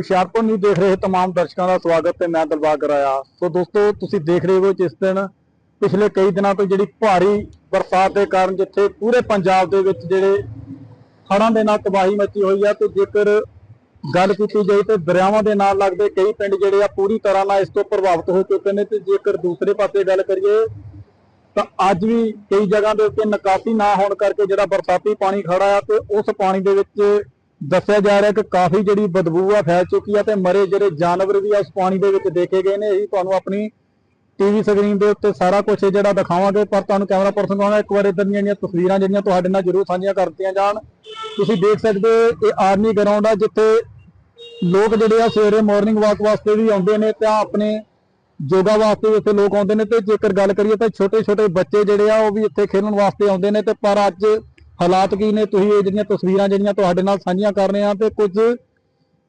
Hoshiarpur news ਦੇਖ ਰਹੇ तमाम ਦਰਸ਼ਕਾਂ ਦਾ ਸਵਾਗਤ ਤੇ ਮੈਂ ਦਿਲਬਾਗ ਕਰਾਇਆ ਸੋ ਦੋਸਤੋ ਤੁਸੀਂ ਦੇਖ ਰਹੇ ਹੋ ਜਿਸ ਦਿਨ ਪਿਛਲੇ ਕਈ ਦਿਨਾਂ ਤੋਂ ਜਿਹੜੀ ਭਾਰੀ ਬਰਸਾਤ ਦੇ ਕਾਰਨ ਜਿੱਥੇ ਪੂਰੇ ਪੰਜਾਬ ਦੇ ਵਿੱਚ ਜਿਹੜੇ ਹੜ੍ਹਾਂ ਦੇ ਨਾਲ ਤਬਾਹੀ ਮਚੀ ਹੋਈ ਆ ਤੇ ਜੇਕਰ ਗੱਲ ਕੀਤੀ ਜਾਏ ਤੇ ਦਰਿਆਵਾਂ ਦੇ ਨਾਲ ਲੱਗਦੇ ਕਈ ਪਿੰਡ ਜਿਹੜੇ ਆ ਪੂਰੀ ਤਰ੍ਹਾਂ ਨਾਲ ਇਸ ਤੋਂ ਪ੍ਰਭਾਵਿਤ ਹੋ ਚੁੱਕੇ ਨੇ ਤੇ ਜੇਕਰ ਦੂਸਰੇ ਪਾਸੇ ਗੱਲ ਕਰੀਏ ਤਾਂ ਅੱਜ ਵੀ ਕਈ ਜਗ੍ਹਾ ਦੇ ਉੱਤੇ ਨਿਕਾਸੀ ਨਾ ਹੋਣ ਕਰਕੇ ਜਿਹੜਾ ਬਰਸਾਤੀ ਪਾਣੀ ਖੜਾ ਆ ਤੇ ਉਸ ਪਾਣੀ ਦੇ ਵਿੱਚ ਦੱਸਿਆ ਜਾ ਰਿਹਾ ਕਿ ਕਾਫੀ ਜਿਹੜੀ ਬਦਬੂ ਆ ਫੈਲ ਚੁੱਕੀ ਆ ਤੇ ਮਰੇ ਜਿਹੜੇ ਜਾਨਵਰ ਵੀ ਆ, ਉਸ ਪਾਣੀ ਦੇ ਵਿੱਚ ਦੇਖੇ ਗਏ ਨੇ। ਇਹੀ ਤੁਹਾਨੂੰ ਆਪਣੀ ਟੀਵੀ ਸਕਰੀਨ ਦੇ ਉੱਤੇ ਸਾਰਾ ਕੁਝ ਜਿਹੜਾ ਦਿਖਾਵਾਂਗੇ, ਪਰ ਤੁਹਾਨੂੰ ਕੈਮਰਾ ਪਰਸਨ ਕਹਾਂਗਾ ਇੱਕ ਵਾਰ ਇਦਾਂ ਦੀਆਂ ਜਿਹੜੀਆਂ ਤਸਵੀਰਾਂ ਜਿਹੜੀਆਂ ਤੁਹਾਡੇ ਨਾਲ ਜ਼ਰੂਰ ਸਾਂਝੀਆਂ ਕਰਤੀਆਂ ਜਾਣ। ਤੁਸੀਂ ਦੇਖ ਸਕਦੇ ਹੋ, ਇਹ ਆਰਮੀ ਗਰਾਊਂਡ ਆ, ਜਿੱਥੇ ਲੋਕ ਜਿਹੜੇ ਆ ਸਵੇਰੇ ਮਾਰਨਿੰਗ ਵਾਕ ਵਾਸਤੇ ਵੀ ਆਉਂਦੇ ਨੇ ਤਾਂ ਆਪਣੇ ਯੋਗਾ ਵਾਸਤੇ ਵੀ ਇੱਥੇ ਲੋਕ ਆਉਂਦੇ ਨੇ। ਤੇ ਜੇਕਰ ਗੱਲ ਕਰੀਏ ਤਾਂ ਛੋਟੇ ਛੋਟੇ ਬੱਚੇ ਜਿਹੜੇ ਆ, ਉਹ ਵੀ ਇੱਥੇ ਖੇਡਣ ਵਾਸਤੇ ਆਉਂਦੇ ਨੇ। ਤੇ ਪਰ ਅੱਜ ਹਾਲਾਤ ਕੀ ਨੇ? ਤੁਸੀਂ ਇਹ ਜਿਹੜੀਆਂ ਤਸਵੀਰਾਂ ਜਿਹੜੀਆਂ ਤੁਹਾਡੇ ਨਾਲ ਸਾਂਝੀਆਂ ਕਰ ਰਹੇ ਆ ਤੇ ਕੁਝ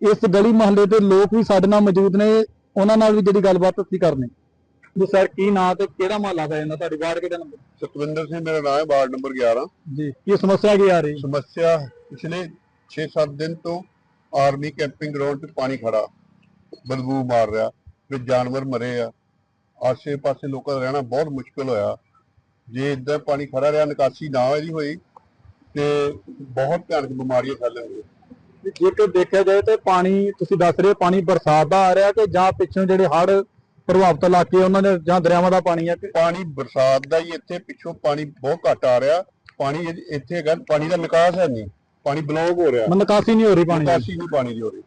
ਇਸ ਗਲੀ ਮਹੱਲੇ ਦੇ ਲੋਕ ਵੀ ਸਾਡੇ ਨਾਲ ਮੌਜੂਦ ਨੇ। ਉਹਨਾਂ ਨਾਲ ਵੀ ਜਿਹੜੀ ਗੱਲਬਾਤ ਅਸੀਂ ਕਰਨੀ। ਜੀ ਸਰ ਕੀ ਨਾਂ ਤੇ ਕਿਹੜਾ ਮਹੱਲਾ ਦਾ ਜਾਂਦਾ ਤੁਹਾਡੀ ਵਾਰਡ ਕਿਹੜਾ ਨੰਬਰ? ਸਤਵਿੰਦਰ ਸਿੰਘ ਮੇਰਾ ਨਾਮ ਹੈ ਵਾਰਡ ਨੰਬਰ 11 ਜੀ ਕੀ ਸਮੱਸਿਆ ਕੀ ਆ ਰਹੀ? ਸਮੱਸਿਆ ਪਿਛਲੇ 6-7 ਦਿਨ ਤੋਂ ਆਰਮੀ ਕੈਂਪਿੰਗ ਗਰਾਊਂਡ 'ਚ ਪਾਣੀ ਖੜਾ ਬਦਬੂ ਮਾਰ ਰਿਹਾ ਤੇ ਜਾਨਵਰ ਮਰੇ ਆ। ਆਸੇ-ਪਾਸੇ ਲੋਕਾਂ ਦਾ ਰਹਿਣਾ ਬਹੁਤ ਮੁਸ਼ਕਲ ਹੋਇਆ। ਜੇ ਇਦਾਂ ਪਾਣੀ ਖੜਾ ਰਿਹਾ ਨਿਕਾਸੀ ਨਾ ਇਹਦੀ ਹੋਈ ਤੇ ਬਹੁਤ ਭਿਆਨਕ ਬਿਮਾਰੀਆਂ ਫੈਲਣਗੀਆਂ ਜੇਕਰ ਦੇਖਿਆ ਜਾਏ ਤੇ ਪਾਣੀ ਤੁਸੀਂ ਦੱਸ ਰਹੇ ਹੋ ਪਾਣੀ ਬਰਸਾਤ ਦਾ ਆ ਰਿਹਾ ਕਿ ਜਾਂ ਪਿੱਛੋਂ ਜਿਹੜੇ ਹੜ੍ਹ ਪ੍ਰਭਾਵਿਤ ਇਲਾਕੇ ਉਹਨਾਂ ਦੇ ਜਾਂ ਦਰਿਆਵਾਂ ਦਾ ਪਾਣੀ ਕਿ ਪਾਣੀ ਬਰਸਾਤ ਦਾ ਹੀ ਇੱਥੇ ਪਿੱਛੋਂ ਪਾਣੀ ਬਹੁਤ ਘੱਟ ਆ ਰਿਹਾ। ਪਾਣੀ ਇੱਥੇ ਹੈਗਾ ਪਾਣੀ ਦਾ ਨਿਕਾਸ ਹੈ ਨਹੀਂ। ਪਾਣੀ ਬਲੌਕ ਹੋ ਰਿਹਾ। ਨਿਕਾਸੀ ਨਹੀਂ ਹੋ ਰਹੀ ਪਾਣੀ ਦੀ। ਨਿਕਾਸੀ ਨਹੀਂ ਪਾਣੀ ਦੀ ਹੋ ਰਹੀ।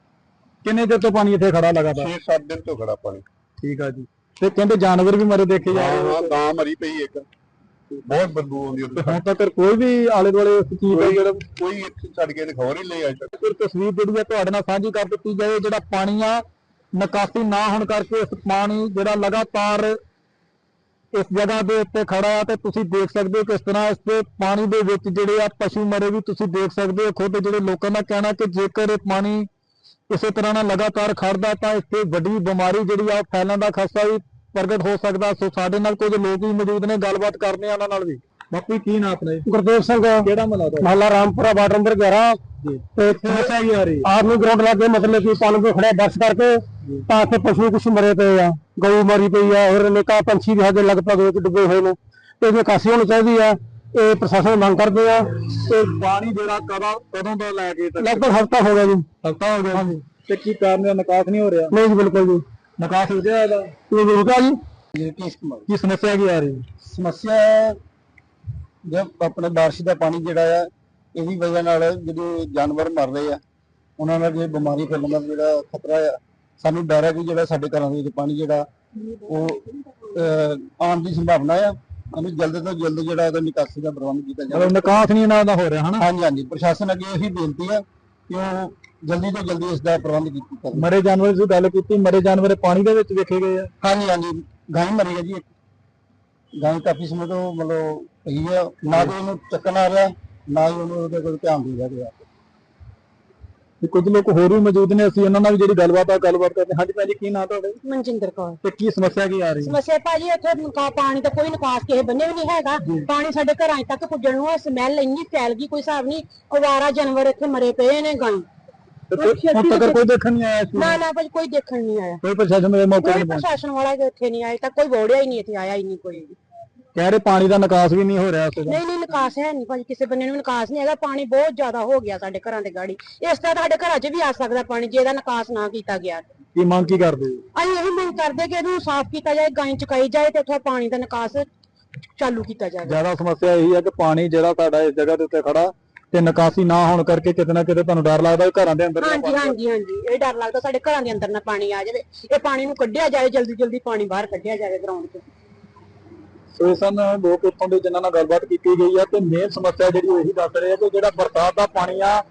ਕਿੰਨੇ ਦਿਨ ਤੋਂ ਪਾਣੀ ਇੱਥੇ ਖੜਾ ਲਗਾਤਾਰ? 6-7 ਦਿਨ ਤੋਂ ਖੜਾ ਪਾਣੀ। ਠੀਕ ਆ ਜੀ। ਤੇ ਕਹਿੰਦੇ ਜਾਨਵਰ ਵੀ ਮਰੇ ਦੇਖੇ ਜਾ ਹਾਂ ਰਹੇ ਹਾਂ ਗਾਂ ਮਰੀ ਪਈ ਇੱਕ। ਬਹੁਤ ਬਦਬੂ ਆਉਂਦੀ ਤੇ ਉਹਦੇ ਹੁਣ ਤੱਕ ਕੋਈ ਵੀ ਆਲੇ ਦੁਆਲੇ ਇਸ ਚੀਜ਼ ਦਾ ਜਿਹੜਾ ਕੋਈ ਇੱਥੇ ਛੱਡ ਕੇ ਹੀ ਨਹੀਂ ਅੱਜ ਤੱਕ। ਫਿਰ ਤਸਵੀਰ ਜਿਹੜੀ ਆ ਤੁਹਾਡੇ ਨਾਲ ਸਾਂਝੀ ਕਰ ਦਿੱਤੀ ਜਾਏ ਜਿਹੜਾ ਪਾਣੀ ਆ ਨਿਕਾਸੀ ਨਾ ਹੋਣ ਕਰਕੇ ਇਸ ਪਾਣੀ ਜਿਹੜਾ ਲਗਾਤਾਰ ਇਸ ਜਗ੍ਹਾ ਦੇ ਉੱਤੇ ਖੜਾ ਆ ਤੇ ਤੁਸੀਂ ਦੇਖ ਸਕਦੇ ਹੋ ਕਿਸ ਤਰ੍ਹਾਂ ਇਸ ਦੇ ਪਾਣੀ ਦੇ ਵਿੱਚ ਜਿਹੜੇ ਆ ਪਸ਼ੂ ਮਰੇ ਵੀ ਤੁਸੀਂ ਦੇਖ ਸਕਦੇ ਹੋ। ਖੁਦ ਜਿਹੜੇ ਲੋਕਾਂ ਦਾ ਕਹਿਣਾ ਕਿ ਜੇਕਰ ਇਹ ਪਾਣੀ ਇਸੇ ਤਰ੍ਹਾਂ ਨਾਲ ਲਗਾਤਾਰ ਖੜਦਾ ਤਾਂ ਇੱਥੇ ਵੱਡੀ ਬਿਮਾਰੀ ਜਿਹੜੀ ਆ ਫੈਲਣ ਦਾ ਖਤਰਾ ਵੀ ਪ੍ਰਗਟ ਹੋ ਸਕਦਾ। ਸੋ ਸਾਡੇ ਨਾਲ ਕੁਝ ਲੋਕ ਵੀ ਮੌਜੂਦ ਨੇ ਗੱਲਬਾਤ ਕਰਦੇ ਆ ਉਹਨਾਂ ਨਾਲ ਵੀ। ਬਾਪੂ ਕੀ ਨਾਮ ਆਪਣਾ ਗੁਰਦੇਵ ਸਿੰਘ। ਕਿਹੜਾ ਮਹੱਲਾ ਦਾ ਮਹੱਲਾ ਰਾਮਪੁਰਾ ਵਾਰਡ ਨੰਬਰ 11 ਜੀ। ਤੇ ਸਮੱਸਿਆ ਕੀ ਆ ਰਹੀ ਆਰਮੀ ਗਰਾਊਂਡ ਲੱਗੇ ਮਤਲਬ ਕਿ ਪਾਣੀ ਦੇ ਖੜੇ ਬਰਸ ਕਰਕੇ ਤਾਂ ਇੱਥੇ ਪਸ਼ੂ ਕੁਛ ਮਰੇ ਪਏ ਆ। ਗਊ ਮਰੀ ਪਈ ਆ ਹੋਰ ਨੇਕਾ ਪੰਛੀ ਵੀ ਸਾਡੇ ਲਗਭਗ ਡੁੱਬੇ ਹੋਏ ਨੇ। ਤੇ ਇਹਦੀ ਕਾਸੀ ਹੋਣੀ ਚਾਹੀਦੀ ਆ ਇਹ ਪ੍ਰਸ਼ਾਸਨ ਮੰਗ ਕਰਦੇ ਆ। ਤੇ ਪਾਣੀ ਜਿਹੜਾ ਕਦੋਂ ਕਦੋਂ ਤੋਂ ਲੈ ਕੇ ਤੱਕ? ਲਗਭਗ ਹਫਤਾ ਹੋ ਗਿਆ ਜੀ। ਹਫਤਾ ਹੋ ਗਿਆ। ਤੇ ਕੀ ਕਾਰਨ ਨਿਕਾਸ ਨਹੀਂ ਹੋ ਰਿਹਾ? ਨਹੀਂ ਜੀ ਬਿਲਕੁਲ ਜੀ। ਨਿਕਾਸ ਹੋ ਗਿਆ ਇਹਦਾ। ਇਹ ਜੀ ਰੁਕਾ ਜੀ। ਕੀ ਸਮੱਸਿਆ? ਕੀ ਆ ਰਹੀ? ਸਮੱਸਿਆ ਜਦ ਆਪਣੇ ਬਾਰਿਸ਼ ਦਾ ਪਾਣੀ ਜਿਹੜਾ ਆ ਇਹਦੀ ਵਜ੍ਹਾ ਨਾਲ ਜਿਹੜੇ ਜਾਨਵਰ ਮਰ ਰਹੇ ਆ ਉਹਨਾਂ ਨਾਲ ਜੇ ਬਿਮਾਰੀ ਫੈਲਣ ਦਾ ਜਿਹੜਾ ਖਤਰਾ ਆ ਸਾਨੂੰ ਡਰ ਹੈ ਕਿ ਜਿਹੜਾ ਸਾਡੇ ਘਰਾਂ ਦੇ ਵਿੱਚ ਪਾਣੀ ਜਿਹੜਾ ਉਹ ਅਹ, ਆਉਣ ਦੀ ਸੰਭਾਵਨਾ ਆ। ਸਾਨੂੰ ਜਲਦ ਤੋਂ ਜਲਦ ਜਿਹੜਾ ਇਹਦਾ ਨਿਕਾਸੀ ਦਾ ਪ੍ਰਬੰਧ ਕੀਤਾ ਜਾਵੇ। ਮਤਲਬ ਨਿਕਾਸ ਨਹੀਂ ਇਹਨਾਂ ਦਾ ਹੋ ਰਿਹਾ ਹਨਾ? ਹਾਂਜੀ ਹਾਂਜੀ। ਪ੍ਰਸ਼ਾਸਨ ਅੱਗੇ ਇਹੀ ਬੇਨਤੀ ਹੈ ਕਿ ਉਹ ਜਲਦੀ ਤੋਂ ਜਲਦੀ ਇਸ ਦਾ ਪ੍ਰਬੰਧ ਕੀਤਾ ਜਾਵੇ? ਮਰੇ ਜਾਨਵਰ ਦੀ ਗੱਲ ਕੀਤੀ ਮਰੇ ਜਾਨਵਰ ਪਾਣੀ ਦੇ ਵਿੱਚ ਵੇਖੇ ਗਏ ਆ। ਹਾਂਜੀ ਹਾਂਜੀ। ਗਾਂ ਮਰੀ ਹੈ ਜੀ ਇੱਕ। ਗਾਂ ਕਾਫੀ ਸਮੇਂ ਤੋਂ ਮਤਲਬ ਪਈ ਹੈ ਨਾ ਤਾਂ ਉਹਨੂੰ ਚੱਕਣ ਆ ਰਿਹਾ ਨਾ ਹੀ ਉਹਨੂੰ ਉਹਦੇ ਕੋਲ ਧਿਆਨ ਦੇ ਰਿਹਾ ਤੇ ਕੁਝ ਲੋਕ ਹੋਰ ਵੀ ਮੌਜੂਦ ਨੇ ਅਸੀਂ ਉਹਨਾਂ ਨਾਲ ਵੀ ਜਿਹੜੀ ਗੱਲਬਾਤ ਆ ਗੱਲਬਾਤ ਕਰਦੇ ਹਾਂ। ਹਾਂਜੀ ਭੈਣ ਜੀ ਕੀ ਨਾਂ ਤੁਹਾਡਾ ਮਨਜਿੰਦਰ ਕੌਰ। ਤੇ ਕੀ ਸਮੱਸਿਆ ਕੀ ਆ ਰਹੀ ਸਮੱਸਿਆ ਭਾਜੀ ਇੱਥੇ ਨਿਕਾ ਪਾਣੀ ਦਾ ਕੋਈ ਨਿਕਾਸ ਕਿਸੇ ਬੰਨੇ ਵੀ ਨਹੀਂ ਹੈਗਾ। ਪਾਣੀ ਸਾਡੇ ਘਰਾਂ ਤੱਕ ਪੁੱਜਣ ਨੂੰ ਸਮੈਲ ਇੰਨੀ ਫੈਲ ਗਈ ਕੋਈ ਹਿਸਾਬ ਨਹੀਂ ਅਵਾਰਾ ਜਾਨਵਰ ਇੱਥੇ ਮਰੇ ਪਏ ਨੇ ਗਾਂ ਤੇ ਹੁਣ ਤੱਕ ਕੋਈ ਦੇਖਣ ਨਹੀਂ ਆਇਆ ਸੀ ਨਾ ਨਾ ਭਾਜੀ ਕੋਈ ਦੇਖਣ ਨਹੀਂ ਆਇਆ। ਕੋਈ ਪ੍ਰਸ਼ਾਸਨ ਦੇ ਮੌਕੇ ਕੋਈ ਨਹੀਂ ਪ੍ਰਸ਼ਾਸਨ ਵਾਲਾ ਇੱਥੇ ਨਹੀਂ ਆਇਆ ਤੱਕ ਕੋਈ ਵੋੜਿਆ ਹੀ ਨਹੀਂ ਇੱਥੇ ਆਇਆ ਹੀ ਨਹੀਂ ਕੋਈ। ਵੀ। ਕਹਿ ਰਹੇ ਪਾਣੀ ਦਾ ਨਿਕਾਸ ਵੀ ਨਹੀਂ ਹੋ ਰਿਹਾ ਇਸ ਦਾ ਨਹੀਂ ਨਹੀਂ ਨਿਕਾਸ ਹੈ ਨਹੀਂ ਭਾਜੀ ਕਿਸੇ ਬੰਨੇ ਨੂੰ ਨਿਕਾਸ ਨਹੀਂ ਹੈਗਾ ਪਾਣੀ ਬਹੁਤ ਜ਼ਿਆਦਾ ਹੋ ਗਿਆ ਸਾਡੇ ਘਰਾਂ ਦੇ ਗਾੜੀ। ਇਸ ਤਰ੍ਹਾਂ ਸਾਡੇ ਘਰਾਂ 'ਚ ਵੀ ਆ ਸਕਦਾ ਪਾਣੀ ਜੇ ਇਹਦਾ ਨਿਕਾਸ ਨਾ ਕੀਤਾ ਗਿਆ। ਕੀ ਮੰਗ ਕੀ ਕਰਦੇ ਹੋ? ਅਸੀਂ ਇਹ ਮੰਗ ਕਰਦੇ ਕਿ ਇਹਨੂੰ ਸਾਫ਼ ਕੀਤਾ ਜਾਏ ਗਾਂ ਚੁਕਾਈ ਜਾਏ ਤੇ ਇੱਥੇ ਪਾਣੀ ਦਾ ਨਿਕਾਸ ਚਾਲੂ ਕੀਤਾ ਜਾਵੇ। ਜ਼ਿਆਦਾ ਸਮੱਸਿਆ ਇਹੀ ਹੈ ਕਿ ਪਾਣੀ ਜਿਹੜਾ ਸਾਡਾ ਇਸ ਜਗ੍ਹਾ ਦੇ ਉੱਤੇ ਖੜਾ ਤੇ ਨਿਕਾਸੀ ਨਾ ਹੋਣ ਕਰਕੇ ਕਿਤੇ ਨਾ ਕਿਤੇ ਤੁਹਾਨੂੰ ਡਰ ਲੱਗਦਾ ਕਿ ਘਰਾਂ ਦੇ ਅੰਦਰ ਨਾ ਹਾਂਜੀ ਪਾਣੀ ਹਾਂਜੀ ਹਾਂਜੀ ਇਹ ਡਰ ਲੱਗਦਾ ਸਾਡੇ ਘਰਾਂ ਦੇ ਅੰਦਰ ਨਾ ਪਾਣੀ ਆ ਜਾਵੇ। ਇਹ ਪਾਣੀ ਨੂੰ ਕੱਢਿਆ ਜਾਏ ਜਲਦੀ ਜਲਦੀ ਪਾਣੀ ਬਾਹਰ ਕੱਢਿਆ ਜਾਵੇ ਗਰਾਊਂਡ 'ਚ। ਸੋ ਇਹ ਸਨ ਲੋਕ ਇੱਥੋਂ ਦੇ ਜਿਨ੍ਹਾਂ ਨਾਲ ਗੱਲਬਾਤ ਕੀਤੀ ਗਈ ਹੈ ਤੇ ਮੇਨ ਸਮੱਸਿਆ ਜਿਹੜੀ ਉਹੀ ਦੱਸ ਰਹੇ ਆ ਕਿ ਜਿਹੜਾ ਬਰਸਾਤ ਦਾ ਪਾਣੀ ਆ,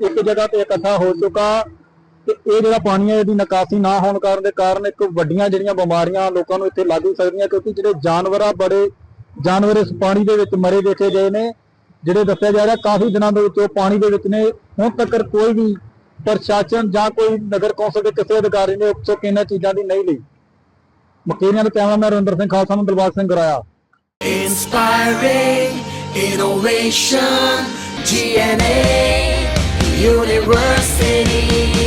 ਇੱਕ ਜਗ੍ਹਾ ਤੇ ਇਕੱਠਾ ਹੋ ਚੁੱਕਾ ਤੇ ਇਹ ਜਿਹੜਾ ਪਾਣੀ ਹੈ ਇਹਦੀ ਨਿਕਾਸੀ ਨਾ ਹੋਣ ਕਾਰਨ ਦੇ ਕਾਰਨ ਇੱਕ ਵੱਡੀਆਂ ਜਿਹੜੀਆਂ ਬਿਮਾਰੀਆਂ ਲੋਕਾਂ ਨੂੰ ਇੱਥੇ ਲੱਗ ਸਕਦੀਆਂ ਕਿਉਂਕਿ ਜਿਹੜੇ ਜਾਨਵਰ ਆ, ਬੜੇ ਜਾਨਵਰ ਇਸ ਪਾਣੀ ਦੇ ਵਿੱਚ ਮਰੇ ਦੇਖੇ ਗਏ ਨੇ, ਜਿਹੜੇ ਦੱਸਿਆ ਜਾ ਰਿਹਾ ਕਾਫੀ ਦਿਨਾਂ ਦੇ ਵਿੱਚ ਉਹ ਪਾਣੀ ਦੇ ਵਿੱਚ ਨੇ, ਹੁਣ ਤੱਕ ਕੋਈ ਵੀ ਪ੍ਰਸ਼ਾਸਨ ਜਾਂ ਕੋਈ ਨਗਰ ਕੌਂਸਲ ਦੇ ਕਿਸੇ ਅਧਿਕਾਰੀ ਨੇ ਉਪਸੋ ਇਹਨਾਂ ਚੀਜ਼ਾਂ ਦੀ ਨਹੀਂ ਲਈ। ਮਕੇਰੀਆਂ ਦੇ ਕੈਮਰਾਮੈਨ ਰਵਿੰਦਰ ਸਿੰਘ ਖਾਲਸਾ ਨੂੰ Dilbag Singh Goraya. Inspiring innovation, GNA University.